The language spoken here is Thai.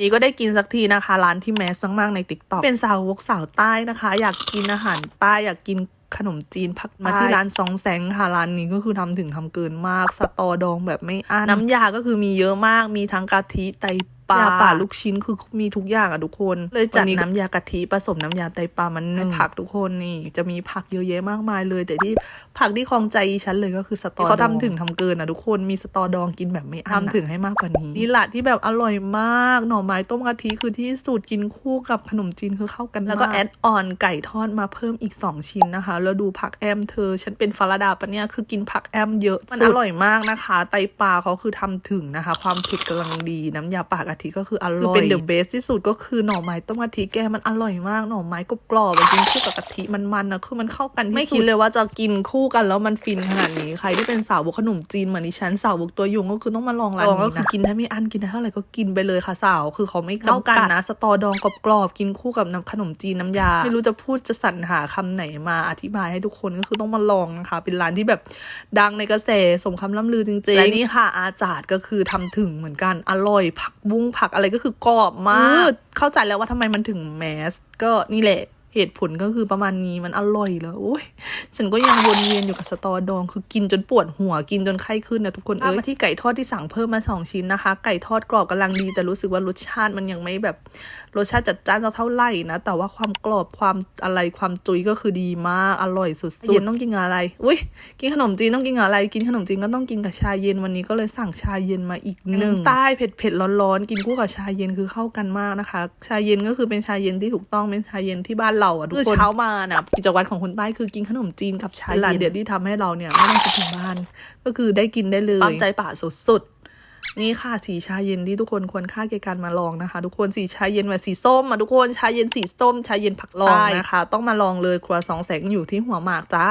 นี่ก็ได้กินสักทีนะคะ ร้านที่แมสมากๆในติ๊กต็อกเป็นสาวกสาวใต้นะคะ อยากกินอาหารใต้อยากกินขนมจีนผักมาที่ร้านซองแสงค่ะร้านนี้ก็คือทำถึงทำเกินมาก สตอดองแบบไม่อั้นน้ำยาก็คือมีเยอะมากมีทั้งกะทิไต ปลาป่าลูกชิ้นคือมีทุกอย่างอะทุกคน เลยจัดน้ำยากะทิผสมน้ำยาไตปลามันนึ่งผักทุกคนนี่ จะมีผักเยอะแยะมากมายเลย แต่ที่ผักที่คลองใจฉันเลยก็คือสตอเขาทำถึงทำเกินอะทุกคนมีสตอดองกินแบบไม่อั้นทำถึงให้มากกว่านี้นี่แหละที่แบบอร่อยมากหน่อไม้ต้มกะทิคือที่สุดกินคู่กับขนมจีนคือเข้ากันมากแล้วก็แอดออนไก่ทอดมาเพิ่มอีก 2 ชิ้นนะคะ แล้วดูผักแอมเธอ ฉันเป็นฟาราดาปะเนี่ยคือกินผักแอมเยอะมันอร่อยมากนะคะ ไตปลาเขาคือทำถึงนะคะ ความเผ็ดกำลังดีน้ำยาปลากะทิก็คืออร่อยคือเป็นเดอะเบสที่สุดก็คือหน่อไม้ต้มกะทิแกมันอร่อยมากหน่อไม้กรอบๆอะกินคู่กับกะทิมันๆนะคือมันเข้ากันที่สุดไม่คิดเลยว่าจะกินคู่กันแล้วมันฟินขนาดนี้ใครที่เป็นสาวกขนมจีนเหมือนดิฉันสาวกตัวยุงก็คือต้องมาลองร้านนี้นะก็คือกินได้ไม่อั้นกินได้เท่าไหร่ก็กินไปเลยค่ะสาว คือเขาไม่เข้ากันนะสตอดองกรอบๆกินคู่กับน้ำขนมจีนน้ำยา ไม่รู้จะพูดจะสรรหาคำไหนมาอธิบายให้ทุกคนก็คือต้องมาลองนะคะ เป็นร้านที่แบบดังในกระแสสมคำล่ำลือจริงๆและนี่ค่ะอาจารย์ก็คือทำถึงเหมือนกันอร่อยผักบุ้งผักอะไรก็คือกรอบมาก เข้าใจแล้วว่าทำไมมันถึงแมส ก็นี่แหละ เหตุผลก็คือประมาณนี้มันอร่อยแล้วโอ้ยฉันก็ยังวนเวียนอยู่กับสตอดอง คือกินจนปวดหัวกินจนไข้ขึ้นนะทุกคนเอ้ยมาที่ไก่ทอดที่สั่งเพิ่มมาสองชิ้นนะคะ ไก่ทอดกรอบกำลังดี แต่รู้สึกว่ารสชาติมันยังไม่แบบรสชาติจัดจ้านเท่าไหร่นะ แต่ว่าความกรอบความอะไรความจุยก็คือดีมากอร่อยสุดๆเย็นต้องกินกับอะไรอุ้ยกินขนมจีนต้องกินกับอะไร กินขนมจีนก็ต้องกินกับชาเย็นวันนี้ก็เลยสั่งชาเย็นมาอีกหนึ่งใต้เผ็ดเผ็ดๆร้อนๆกินคู่กับชาเย็นคือเข้ากันมากนะคะ ชาเย็นก็คือเป็นชาเย็นที่ถูกต้องเป็นชาเย็นที่บ้านเราอะทุกคนเช้ามานะกิจวัตรของคนใต้คือกินขนมจีนกับชาเย็นเดี๋ยวที่ทำให้เราเนี่ยไม่ต้องคิดถึงบ้าน ก็คือได้กินได้เลยตามใจป่าสุดๆนี่ค่ะสีชาเย็นที่ทุกคนควรค่าแก่การมาลองนะคะ ทุกคนสีชาเย็นแบบสีส้มอะทุกคนชาเย็นสีส้ม ชาเย็นผักลองนะคะ ต้องมาลองเลยครัวสองแสงอยู่ที่หัวหมากจ้า